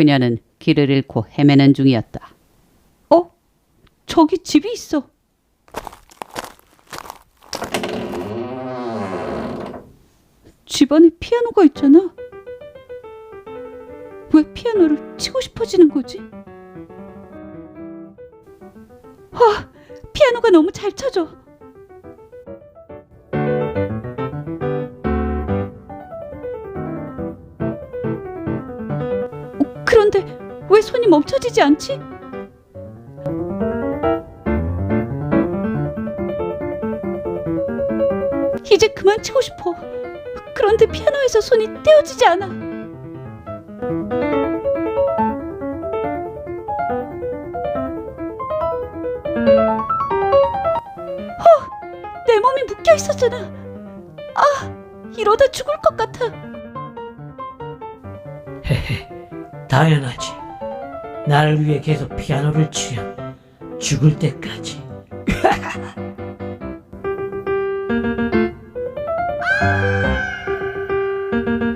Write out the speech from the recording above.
그녀는 길을 잃고 헤매는 중이었다. 어? 저기 집이 있어. 집 안에 피아노가 있잖아. 왜 피아노를 치고 싶어지는 거지? 아, 피아노가 너무 잘 쳐져. 그런데 왜 손이 멈춰지지 않지? 이제 그만 치고 싶어. 그런데 피아노에서 손이 떼어지지 않아. 어, 내 몸이 묶여 있었잖아. 아, 이러다 죽을 것 같아. 당연하지. 나를 위해 계속 피아노를 치렴. 죽을 때까지.